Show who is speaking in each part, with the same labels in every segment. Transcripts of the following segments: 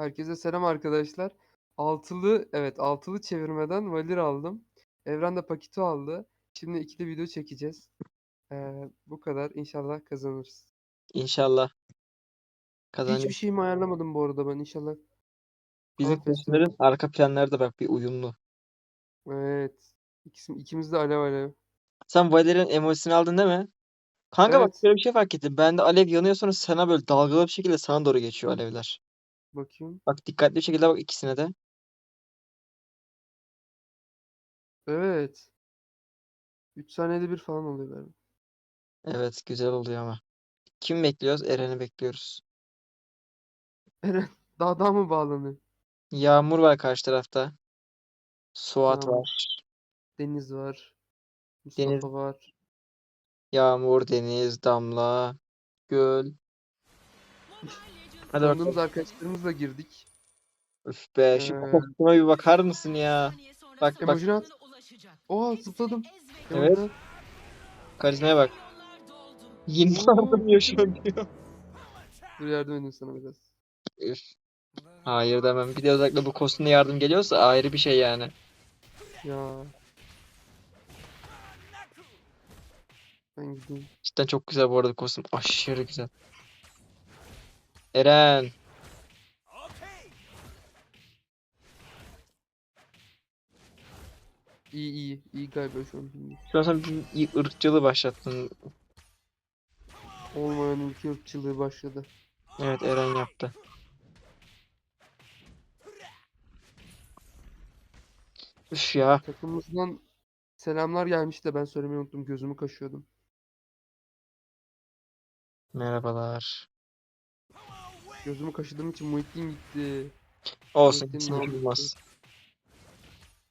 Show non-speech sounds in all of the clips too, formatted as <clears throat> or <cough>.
Speaker 1: Herkese selam arkadaşlar. Altılı, evet altılı çevirmeden Valir aldım. Evren de Pakito aldı. Şimdi ikili video çekeceğiz. Ee, bu kadar. İnşallah kazanırız.
Speaker 2: İnşallah.
Speaker 1: Hiçbir
Speaker 2: Kazanacağız.
Speaker 1: şeyimi ayarlamadım bu arada ben. İnşallah.
Speaker 2: Bizim kostümlerin arka planları da bak bir uyumlu.
Speaker 1: Evet. İkisi, ikimiz de alev alev.
Speaker 2: Sen Valerian emojisini aldın değil mi? Kanka bak
Speaker 1: Evet.
Speaker 2: şöyle bir şey fark ettim. Bende alev yanıyor sonra sana böyle dalgalı bir şekilde sana doğru geçiyor alevler.
Speaker 1: Bakayım.
Speaker 2: Bak dikkatli bir şekilde bak ikisine de.
Speaker 1: Evet. 3 saniyede bir falan oluyor galiba.
Speaker 2: Evet güzel oluyor ama. Kim bekliyoruz? Eren'i bekliyoruz.
Speaker 1: Eren dağdan mı bağlanıyor?
Speaker 2: Yağmur var karşı tarafta. Suat
Speaker 1: Yağmur.
Speaker 2: var.
Speaker 1: Deniz var. Mustafa
Speaker 2: Deniz.
Speaker 1: var.
Speaker 2: Yağmur, deniz, damla, göl. Hadi bakalım.
Speaker 1: Tanıdığımız arkadaşlarımızla girdik.
Speaker 2: Üf be şu
Speaker 1: Ee,
Speaker 2: kostüme bir bakar mısın ya? Bak bak
Speaker 1: Emojini at. Oha zıpladım.
Speaker 2: Evet.
Speaker 1: Yolda.
Speaker 2: karizmaya bak. Yeni yardım yaşıyor diyor.
Speaker 1: Dur yardım edeyim sana biraz.
Speaker 2: Üf. Hayır demem. Bir de özellikle bu kostümle yardım geliyorsa ayrı bir şey yani.
Speaker 1: Ya. Ben gideyim.
Speaker 2: Cidden çok güzel bu arada kostüm. Aşırı güzel. Eren.
Speaker 1: İyi iyi. iyi galiba şu an. bilmiyorum.
Speaker 2: Şu an sen bir ırkçılığı başlattın.
Speaker 1: Olmayan ülke ırkçılığı başladı.
Speaker 2: Evet Eren yaptı. Üf ya.
Speaker 1: Takımımızdan selamlar gelmişti de ben söylemeyi unuttum. Gözümü kaşıyordum.
Speaker 2: Merhabalar.
Speaker 1: Gözümü kaşıdığım için Muhittin gitti.
Speaker 2: Olsun.
Speaker 1: Muhittin ne
Speaker 2: olmaz.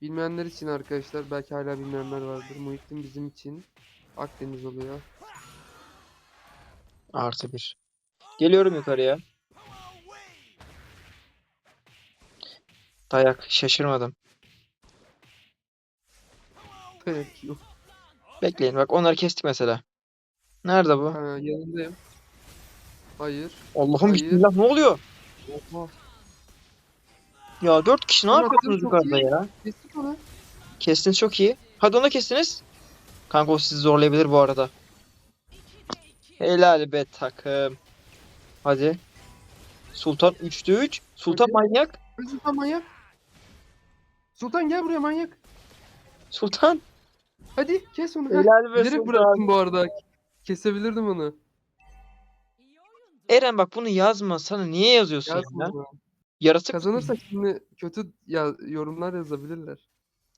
Speaker 1: Bilmeyenler için arkadaşlar belki hala bilmeyenler vardır. Muhittin bizim için Akdeniz oluyor.
Speaker 2: Artı bir. Geliyorum yukarıya. Dayak. Şaşırmadım.
Speaker 1: Dayak yok.
Speaker 2: Bekleyin bak onları kestik mesela. Nerede bu?
Speaker 1: Ha, yanındayım. Hayır.
Speaker 2: Allah'ım
Speaker 1: Hayır.
Speaker 2: bismillah ne oluyor?
Speaker 1: Oha.
Speaker 2: Ya dört kişi ne
Speaker 1: Ama
Speaker 2: yapıyorsunuz
Speaker 1: kadın çok
Speaker 2: yukarıda
Speaker 1: iyi.
Speaker 2: ya?
Speaker 1: Kestik onu.
Speaker 2: Kestiniz çok iyi. Hadi onu kestiniz. Kanka o sizi zorlayabilir bu arada. Helal be takım. Hadi. Sultan 3'te 3. Sultan
Speaker 1: Hadi.
Speaker 2: manyak.
Speaker 1: Sultan manyak. Sultan gel buraya manyak.
Speaker 2: Sultan.
Speaker 1: Hadi kes onu. Heh.
Speaker 2: Helal be
Speaker 1: Bilerek
Speaker 2: Sultan.
Speaker 1: bıraktım bu arada. Kesebilirdim onu.
Speaker 2: Eren bak bunu yazma. Sana niye yazıyorsun
Speaker 1: Yazma
Speaker 2: ya? Yaratık
Speaker 1: Kazanırsak şimdi kötü ya yorumlar yazabilirler.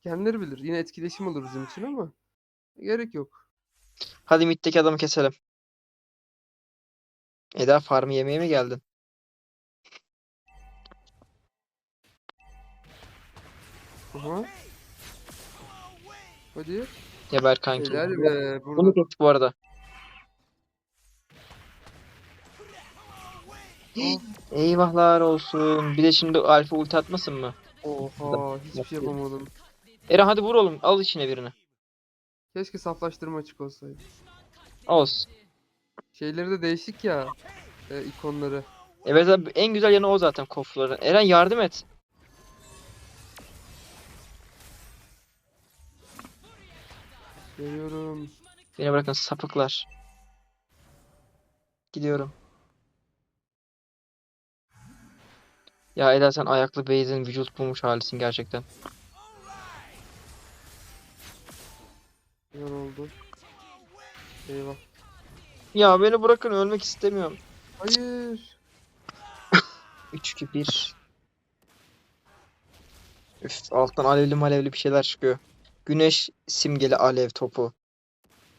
Speaker 1: Kendileri bilir. Yine etkileşim olur bizim için ama gerek yok.
Speaker 2: Hadi middeki adamı keselim. Eda farmı yemeye mi geldin?
Speaker 1: Aha. Hadi.
Speaker 2: Geber kanki.
Speaker 1: Helal be.
Speaker 2: Bunu
Speaker 1: Burada.
Speaker 2: kestik bu arada. Eyvahlar olsun. Bir de şimdi alfa ulti atmasın mı?
Speaker 1: Oha. Hiçbir şey yapamadım.
Speaker 2: Eren hadi vur oğlum. Al içine birini.
Speaker 1: Keşke saflaştırma açık olsaydı.
Speaker 2: Olsun.
Speaker 1: Şeyleri de değişik ya. E, ikonları.
Speaker 2: Evet abi en güzel yanı o zaten kofların. Eren yardım et.
Speaker 1: Görüyorum.
Speaker 2: Beni bırakın sapıklar. Gidiyorum. Ya Eda sen ayaklı Beyz'in vücut bulmuş halisin gerçekten.
Speaker 1: Oldu? Eyvah.
Speaker 2: Ya beni bırakın ölmek istemiyorum.
Speaker 1: Hayır. <laughs>
Speaker 2: 3-2-1. Üf alttan alevli malevli bir şeyler çıkıyor. Güneş simgeli alev topu.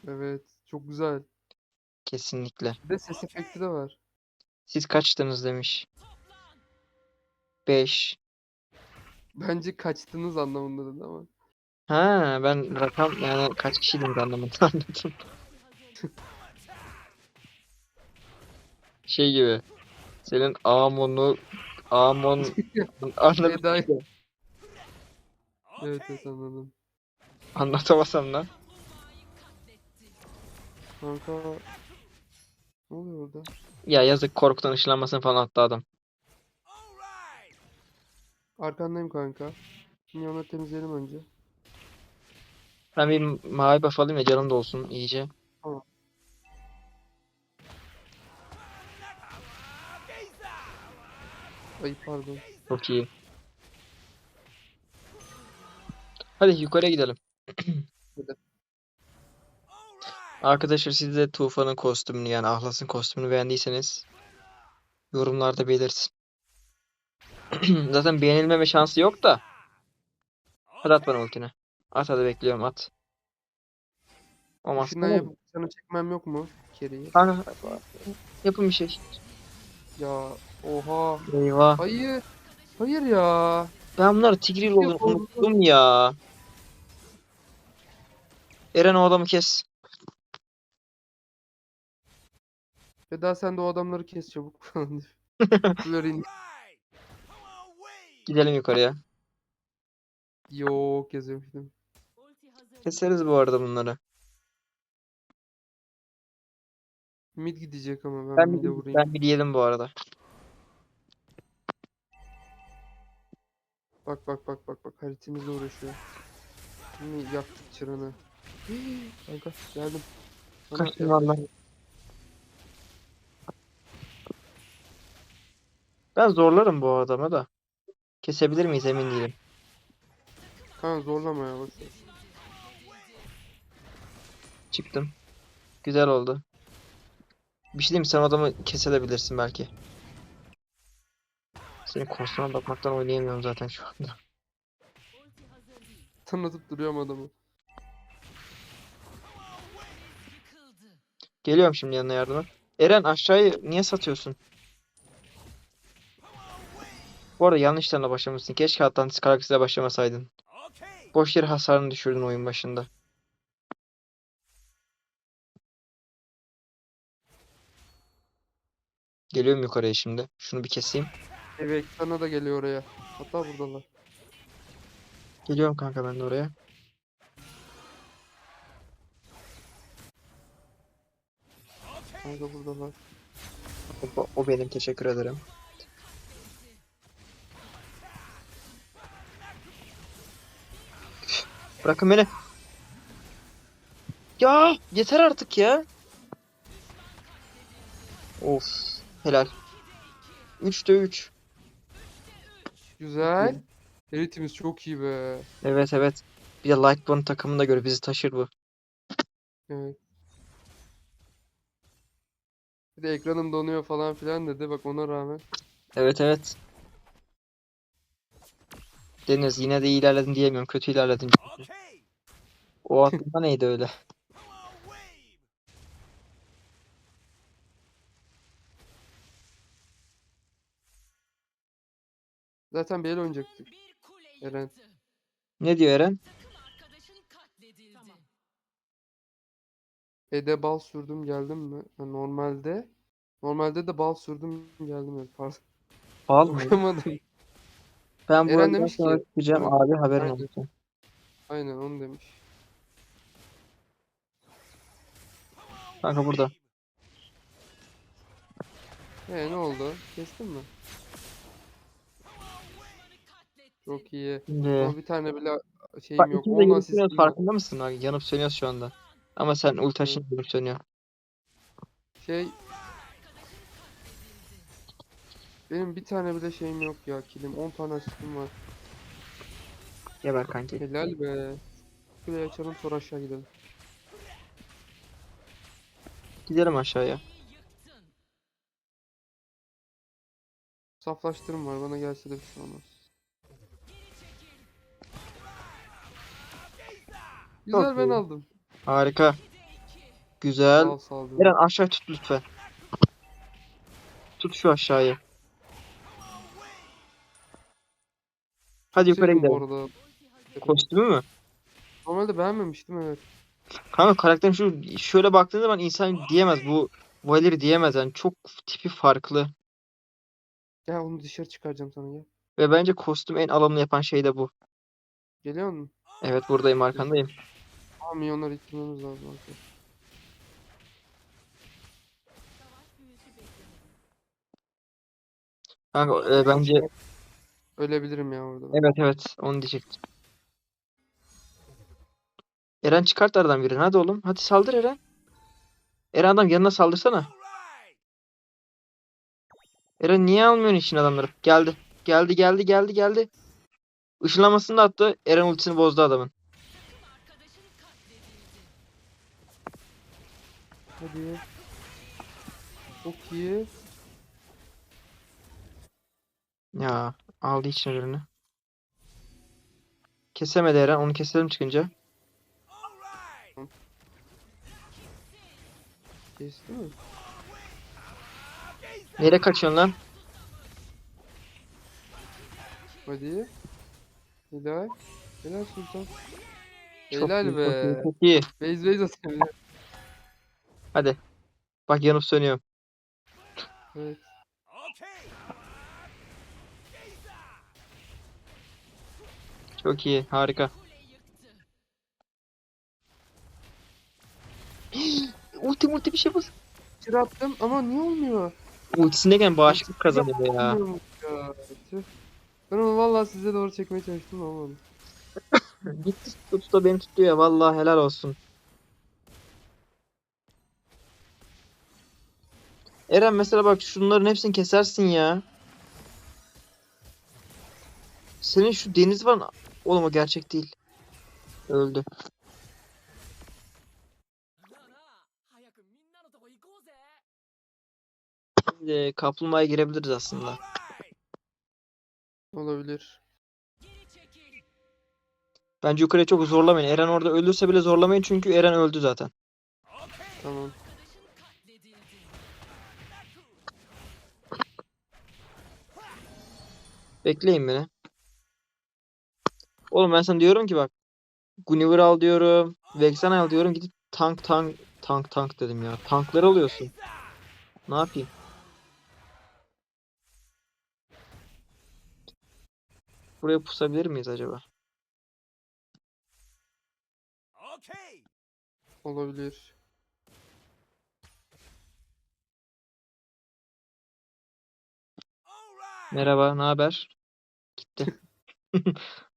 Speaker 1: Evet. Çok güzel.
Speaker 2: Kesinlikle.
Speaker 1: Bir de ses efekti de var.
Speaker 2: Siz kaçtınız demiş. 5.
Speaker 1: Bence kaçtınız anlamında dedi ama.
Speaker 2: Ha ben rakam yani kaç kişiydiniz anlamadım <laughs> anladım. Şey gibi. Senin Amon'u Amon <laughs> anladım.
Speaker 1: Eda... Evet evet anladım.
Speaker 2: Anlatamasam lan.
Speaker 1: Kanka... Ne oluyor orada?
Speaker 2: Ya yazık korkudan ışınlanmasın falan attı adam.
Speaker 1: Arkandayım kanka. Minyonları temizleyelim önce.
Speaker 2: Ben bir mavi buff alayım ya canım da olsun iyice.
Speaker 1: Ay pardon.
Speaker 2: Çok iyi. Hadi yukarıya gidelim.
Speaker 1: Hadi. <clears throat>
Speaker 2: Arkadaşlar siz de Tufan'ın kostümünü yani Ahlas'ın kostümünü beğendiyseniz yorumlarda belirtin. <clears throat> Zaten beğenilmeme şansı yok da. Hadi at bana ultini. At hadi bekliyorum at. Olmaz.
Speaker 1: Şundan yapıp sana çekmem yok mu? Keriyi.
Speaker 2: Kanka yapın bir şey.
Speaker 1: Ya oha.
Speaker 2: Eyvah.
Speaker 1: Hayır. Hayır ya.
Speaker 2: Ben bunları Tigreal olduğunu unuttum ya. Eren o adamı kes.
Speaker 1: Eda sen de o adamları kes çabuk falan. Florin. <laughs>
Speaker 2: Gidelim yukarıya.
Speaker 1: Yok yazıyorum şimdi.
Speaker 2: Keseriz bu arada bunları.
Speaker 1: Mid gidecek ama ben,
Speaker 2: Ben
Speaker 1: mid'e vurayım.
Speaker 2: ben bir yedim bu arada.
Speaker 1: Bak bak bak bak bak haritimizle uğraşıyor. Şimdi yaktık çırını. <gasps> Kanka geldim.
Speaker 2: Kaçtım valla. Ben zorlarım bu adamı da. Kesebilir miyiz emin değilim.
Speaker 1: Kanka zorlama ya boş ver.
Speaker 2: Çıktım. Güzel oldu. Bir şey diyeyim sen adamı kesebilirsin belki. Senin kostüme bakmaktan oynayamıyorum zaten şu anda.
Speaker 1: Tanıtıp duruyorum adamı.
Speaker 2: Geliyorum şimdi yanına yardıma. Eren aşağıyı niye satıyorsun? Bu arada yanlış başlamışsın. Keşke Atlantis karaktesiyle başlamasaydın. Boş yere hasarını düşürdün oyun başında. Geliyorum yukarıya şimdi. Şunu bir keseyim.
Speaker 1: Evet sana da geliyor oraya. Hatta buradalar.
Speaker 2: Geliyorum kanka ben de oraya.
Speaker 1: Kanka buradalar.
Speaker 2: O, o benim teşekkür ederim. Bırakın beni. Ya yeter artık ya. Of helal. 3'te 3.
Speaker 1: Güzel. Eritimiz çok iyi be.
Speaker 2: Evet evet. Bir de Lightborn takımına göre bizi taşır bu.
Speaker 1: Evet. Bir de ekranım donuyor falan filan dedi. Bak ona rağmen.
Speaker 2: Evet evet. Deniz yine de iyi ilerledin diyemiyorum. Kötü ilerledin. O <laughs> aklımda neydi öyle?
Speaker 1: Zaten bir el oynayacaktık. Eren.
Speaker 2: Ne diyor Eren?
Speaker 1: Ede bal sürdüm geldim mi? Ha, normalde. Normalde de bal sürdüm geldim mi? Pardon.
Speaker 2: Bal mı?
Speaker 1: Okuyamadım.
Speaker 2: Ben bu
Speaker 1: Eren
Speaker 2: arada
Speaker 1: demiş
Speaker 2: sonra
Speaker 1: ki-
Speaker 2: çıkacağım abi haberin
Speaker 1: Aynen.
Speaker 2: olsun.
Speaker 1: Aynen onu demiş.
Speaker 2: Kanka burada.
Speaker 1: E ne oldu? Kestin mi? Çok iyi.
Speaker 2: Şimdi
Speaker 1: Ama bir tane bile şeyim
Speaker 2: bak
Speaker 1: yok.
Speaker 2: ikimiz de
Speaker 1: 10
Speaker 2: yanıp
Speaker 1: asistim
Speaker 2: sönüyoruz
Speaker 1: var.
Speaker 2: farkında mısın? Bak, yanıp sönüyoruz şu anda. Ama sen ulti açınca yanıp sönüyor.
Speaker 1: Şey benim bir tane bile şeyim yok ya kilim. 10 tane asistim var.
Speaker 2: Geber kanki.
Speaker 1: Helal be. Şurayı açalım sonra aşağı gidelim.
Speaker 2: Gidelim aşağıya.
Speaker 1: Saflaştırım var bana gelse de bir şey olmaz. Güzel ben
Speaker 2: iyi.
Speaker 1: aldım.
Speaker 2: Harika. Güzel.
Speaker 1: Sağ ol sağ ol.
Speaker 2: Eren aşağı tut lütfen. Tut şu aşağıyı. Hadi yukarı
Speaker 1: Sevdim bu
Speaker 2: gidelim.
Speaker 1: arada.
Speaker 2: Kostümü mü?
Speaker 1: Normalde beğenmemiştim evet.
Speaker 2: Kanka karakterin şu şöyle baktığın zaman insan diyemez bu Valeri diyemez yani çok tipi farklı
Speaker 1: Gel onu dışarı çıkaracağım sana gel.
Speaker 2: ve bence kostüm en alımlı yapan şey de bu.
Speaker 1: Geliyor musun?
Speaker 2: Evet buradayım arkandayım.
Speaker 1: Aa milyonları ittirmemiz lazım artık.
Speaker 2: Kanka e, bence
Speaker 1: Ölebilirim ya orada.
Speaker 2: Evet evet onu diyecektim. Eren çıkart aradan birini. Hadi oğlum. Hadi saldır Eren. Eren adam yanına saldırsana. Eren niye almıyorsun için adamları? Geldi. Geldi geldi geldi geldi. Işınlamasını da attı. Eren ultisini bozdu adamın.
Speaker 1: Hadi. Çok iyi.
Speaker 2: Ya aldı için birini. Kesemedi Eren. Onu keselim çıkınca.
Speaker 1: Kesti mi?
Speaker 2: Nereye kaçıyorsun lan?
Speaker 1: Hadi. Helal. Helal Sultan.
Speaker 2: Çok
Speaker 1: Helal
Speaker 2: iyi,
Speaker 1: be.
Speaker 2: Çok iyi.
Speaker 1: Base base atıyor.
Speaker 2: Hadi. Bak yanıp sönüyorum.
Speaker 1: Evet.
Speaker 2: Çok iyi. Harika. <gasps> ulti multi bir şey bas.
Speaker 1: Çır attım ama niye olmuyor?
Speaker 2: Ultisindeyken bağışıklık kazanıyor ya.
Speaker 1: Ya. Ben onu vallahi size doğru çekmeye çalıştım ama olmadı. <laughs>
Speaker 2: Gitti tuttu da beni tuttu ya. Vallahi helal olsun. Eren mesela bak şunların hepsini kesersin ya. Senin şu deniz var. Oğlum o gerçek değil. Öldü. Şimdi kaplumbağaya girebiliriz aslında.
Speaker 1: Olabilir.
Speaker 2: Bence yukarıya çok zorlamayın. Eren orada ölürse bile zorlamayın çünkü Eren öldü zaten.
Speaker 1: Tamam.
Speaker 2: Bekleyin beni. Oğlum ben sana diyorum ki bak. Gunnyver al diyorum. Vexen al diyorum. Gidip tank tank tank tank dedim ya. Tankları alıyorsun. Ne yapayım? Buraya pusabilir miyiz acaba?
Speaker 1: Olabilir.
Speaker 2: Merhaba, ne haber? Gitti. <laughs>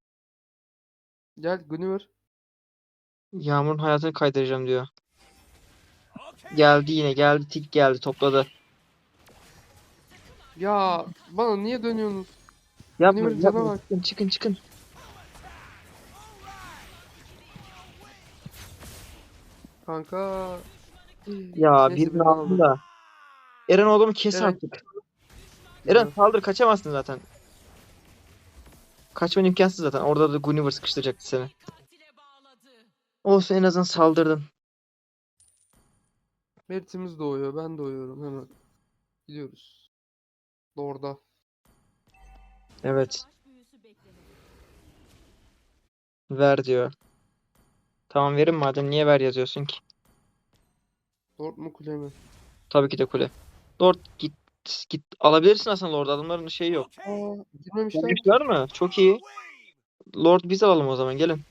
Speaker 1: Gel Gunniver.
Speaker 2: Yağmur'un hayatını kaydıracağım diyor. Geldi yine, geldi, tik geldi, topladı.
Speaker 1: Ya bana niye dönüyorsunuz?
Speaker 2: Yapma,
Speaker 1: Gunniver'ın
Speaker 2: yapma.
Speaker 1: cana bak.
Speaker 2: Çıkın, çıkın, çıkın.
Speaker 1: Kanka.
Speaker 2: Ya
Speaker 1: Neyse,
Speaker 2: birini
Speaker 1: ben
Speaker 2: aldım
Speaker 1: aldım.
Speaker 2: da. Eren o adamı kes
Speaker 1: Eren-
Speaker 2: artık. Eren saldır kaçamazsın zaten. Kaçman imkansız zaten. Orada da Gunniver sıkıştıracaktı seni. Olsun en azından saldırdın.
Speaker 1: Meritimiz doğuyor. Ben doğuyorum hemen. Gidiyoruz. Lord'a.
Speaker 2: Evet. Ver diyor. Tamam verin madem niye ver yazıyorsun ki?
Speaker 1: Lord mu kule mi?
Speaker 2: Tabii ki de kule. Lord git git alabilirsin aslında Lord adamların şeyi yok.
Speaker 1: Aa, girmemişler.
Speaker 2: Gelmişler mi? Çok iyi. Lord biz alalım o zaman gelin.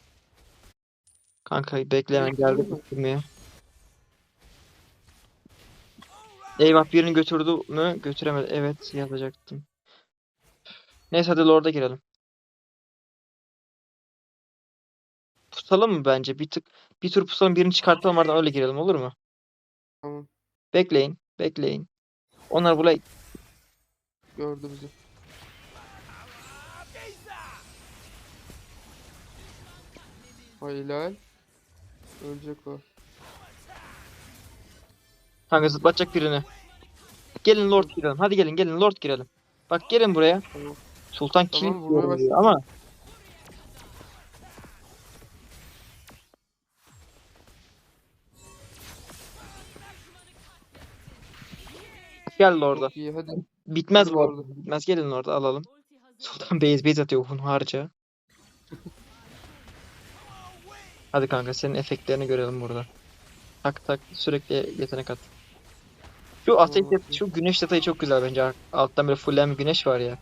Speaker 2: Kanka bekle hemen
Speaker 1: Bekleyelim
Speaker 2: geldik
Speaker 1: mi?
Speaker 2: bitirmeye. Eyvah birini götürdü mü? Götüremedi. Evet yazacaktım. Neyse hadi Lord'a girelim. Pusalım mı bence? Bir tık bir tur pusalım birini çıkartalım ardından öyle girelim olur mu?
Speaker 1: Tamam.
Speaker 2: Bekleyin. Bekleyin. Onlar buraya
Speaker 1: Gördü bizi. Ay helal. Ölecek o.
Speaker 2: Kanka zıplatacak birini. Gelin Lord girelim. Hadi gelin gelin Lord girelim. Bak gelin buraya. Sultan
Speaker 1: Tamam,
Speaker 2: ama gel Lord'a.
Speaker 1: Çok iyi hadi.
Speaker 2: Bitmez
Speaker 1: Hadi
Speaker 2: bu arada. Bitmez gelin Lord'a alalım. Sultan base base atıyor Uhun harca. <laughs> Hadi kanka senin efektlerini görelim burada. Tak tak sürekli yetenek at. Şu ateş şu güneş detayı çok güzel bence. Alttan böyle fullen bir güneş var ya.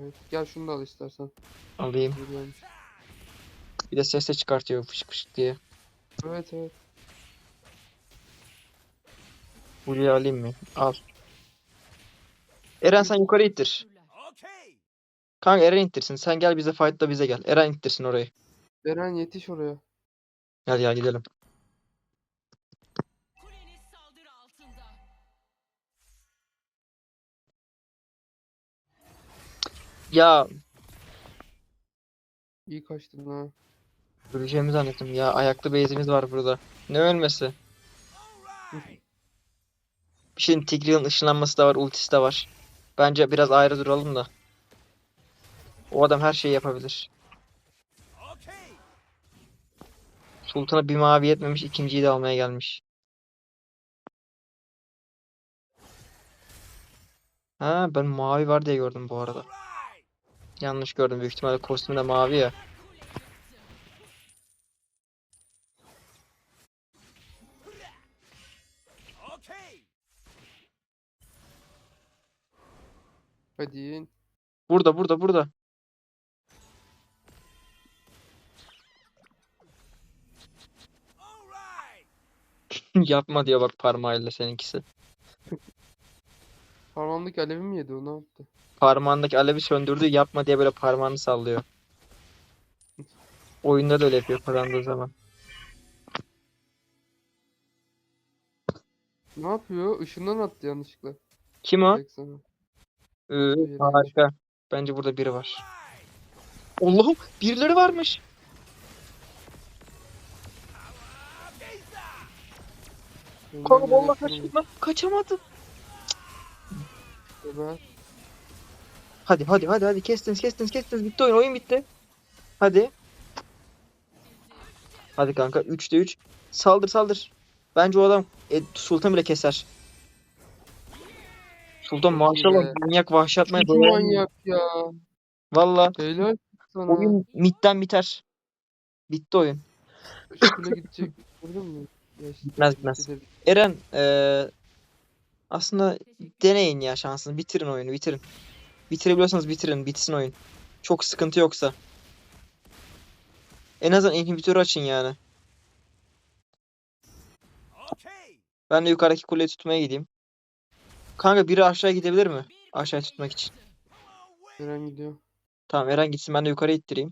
Speaker 1: Evet. Gel şunu da al istersen.
Speaker 2: Alayım. Bir de ses de çıkartıyor fışık fışık diye.
Speaker 1: Evet evet.
Speaker 2: Buraya alayım mı? Al. Eren sen yukarı ittir. Kanka Eren ittirsin. Sen gel bize fight'la bize gel. Eren ittirsin orayı.
Speaker 1: Eren yetiş oraya.
Speaker 2: Gel gel gidelim. Ya
Speaker 1: İyi kaçtın ha.
Speaker 2: öleceğimi zannettim ya. Ayaklı base'imiz var burada. Ne ölmesi? Bir Tigreal'ın ışınlanması da var, ultisi de var. Bence biraz ayrı duralım da. O adam her şeyi yapabilir. Sultan'a bir mavi yetmemiş, ikinciyi de almaya gelmiş. Ha ben mavi var diye gördüm bu arada. Yanlış gördüm büyük ihtimalle kostümü de mavi ya.
Speaker 1: Hadi.
Speaker 2: Burada burada burada. <laughs> Yapma diyor bak parmağıyla seninkisi. <laughs>
Speaker 1: Parmağımdaki alevi mi yedi o ne yaptı?
Speaker 2: Parmağındaki alevi söndürdü yapma diye böyle parmağını sallıyor. <laughs> Oyunda da öyle yapıyor kazandığı zaman.
Speaker 1: Ne yapıyor? Işından attı yanlışlıkla.
Speaker 2: Kim o?
Speaker 1: Tek sana.
Speaker 2: Ee, harika. Bence burada biri var. Allah'ım birileri varmış. Kanka kaçtım lan. Kaçamadım. Hadi hadi hadi hadi kestiniz kestiniz kestiniz bitti oyun oyun bitti. Hadi. Hadi kanka 3'te 3. Saldır saldır. Bence o adam e, Sultan bile keser. Sultan maşallah
Speaker 1: be.
Speaker 2: manyak vahşi atmaya
Speaker 1: Çok
Speaker 2: doyar.
Speaker 1: manyak ya.
Speaker 2: Valla
Speaker 1: Helal sana.
Speaker 2: oyun midden biter. Bitti oyun.
Speaker 1: Üstüne gidecek. Gördün mü? Geçti.
Speaker 2: Gitmez, gitmez.
Speaker 1: Gidelim.
Speaker 2: Eren eee, aslında deneyin ya şansını. Bitirin oyunu bitirin. Bitirebiliyorsanız bitirin. Bitsin oyun. Çok sıkıntı yoksa. En azından inhibitörü açın yani. Ben de yukarıdaki kuleyi tutmaya gideyim. Kanka biri aşağı gidebilir mi? Aşağı tutmak için.
Speaker 1: Eren gidiyor.
Speaker 2: Tamam Eren gitsin ben de yukarı ittireyim.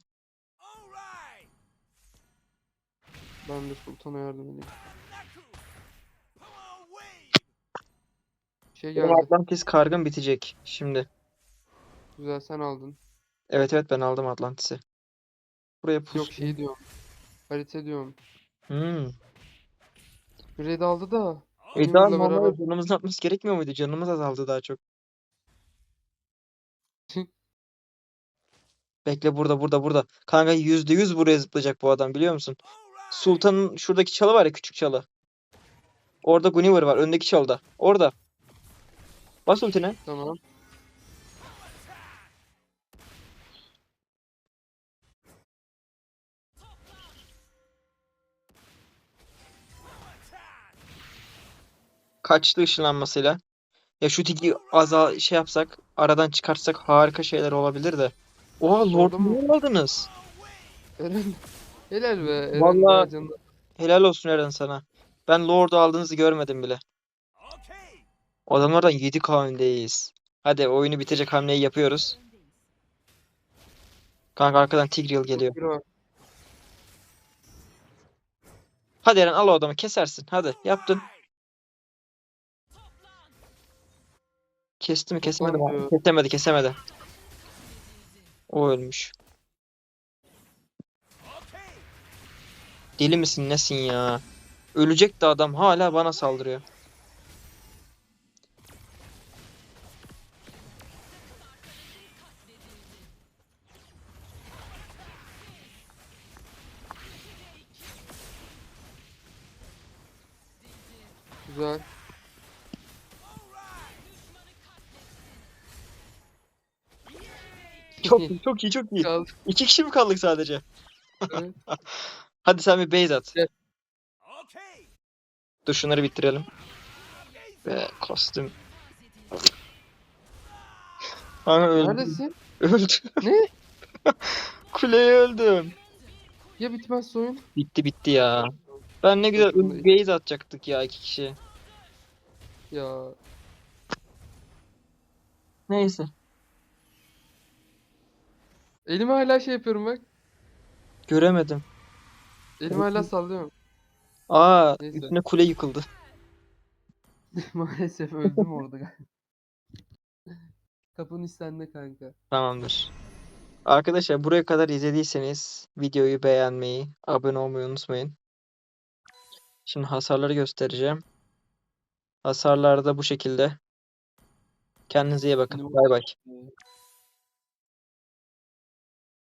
Speaker 1: Ben de Sultan'a yardım edeyim. Şey
Speaker 2: Benim
Speaker 1: geldi.
Speaker 2: Atlantis kargım bitecek şimdi.
Speaker 1: Güzel sen aldın.
Speaker 2: Evet evet ben aldım Atlantis'i. Buraya
Speaker 1: Yok
Speaker 2: pus.
Speaker 1: şey diyorum. Harita diyorum.
Speaker 2: Hmm.
Speaker 1: Red aldı da.
Speaker 2: E daha
Speaker 1: Bununla
Speaker 2: normal
Speaker 1: beraber-
Speaker 2: canımızın atması gerekmiyor muydu? Canımız azaldı daha çok. <laughs> Bekle burada burada burada. Kanka yüzde yüz buraya zıplayacak bu adam biliyor musun? Sultan'ın şuradaki çalı var ya küçük çalı. Orada Gunniver var öndeki çalıda. Orada. Bas ultine.
Speaker 1: Tamam.
Speaker 2: Kaçtı ışınlanmasıyla. Ya şu tiki azal şey yapsak aradan çıkartsak harika şeyler olabilir de. Oha Lord
Speaker 1: Oldu mu?
Speaker 2: aldınız?
Speaker 1: Eren. Helal be. Eren
Speaker 2: Vallahi- Helal olsun Eren sana. Ben Lord'u aldığınızı görmedim bile. Adamlardan 7 öndeyiz. Hadi oyunu bitirecek hamleyi yapıyoruz. Kanka arkadan Tigreal geliyor. Hadi Eren al o adamı kesersin. Hadi yaptın. Kesti mi kesemedi mi? Kesemedi kesemedi. O ölmüş. Deli misin nesin ya? Ölecek de adam hala bana saldırıyor.
Speaker 1: Güzel.
Speaker 2: Çok iyi çok iyi çok iyi.
Speaker 1: Kaldı.
Speaker 2: İki kişi mi kaldık sadece?
Speaker 1: Evet. <laughs>
Speaker 2: Hadi sen bir base at.
Speaker 1: Gel.
Speaker 2: Dur şunları bitirelim. Ve kostüm. Kanka öldüm.
Speaker 1: Neredesin?
Speaker 2: Öldüm.
Speaker 1: Ne? <laughs>
Speaker 2: Kuleye öldüm.
Speaker 1: Ya bitmezse oyun?
Speaker 2: Bitti bitti ya. Ben ne güzel base atacaktık ya iki kişi.
Speaker 1: Ya
Speaker 2: Neyse.
Speaker 1: Elimi hala şey yapıyorum bak.
Speaker 2: Göremedim.
Speaker 1: Elimi hala sallıyorum.
Speaker 2: Aa,
Speaker 1: Neyse.
Speaker 2: üstüne kule yıkıldı. <laughs>
Speaker 1: Maalesef öldüm orada galiba. <laughs> Kapının iş sende kanka.
Speaker 2: Tamamdır. Arkadaşlar buraya kadar izlediyseniz videoyu beğenmeyi, abone olmayı unutmayın. Şimdi hasarları göstereceğim. Hasarlar da bu şekilde. Kendinize iyi bakın. Bay bay.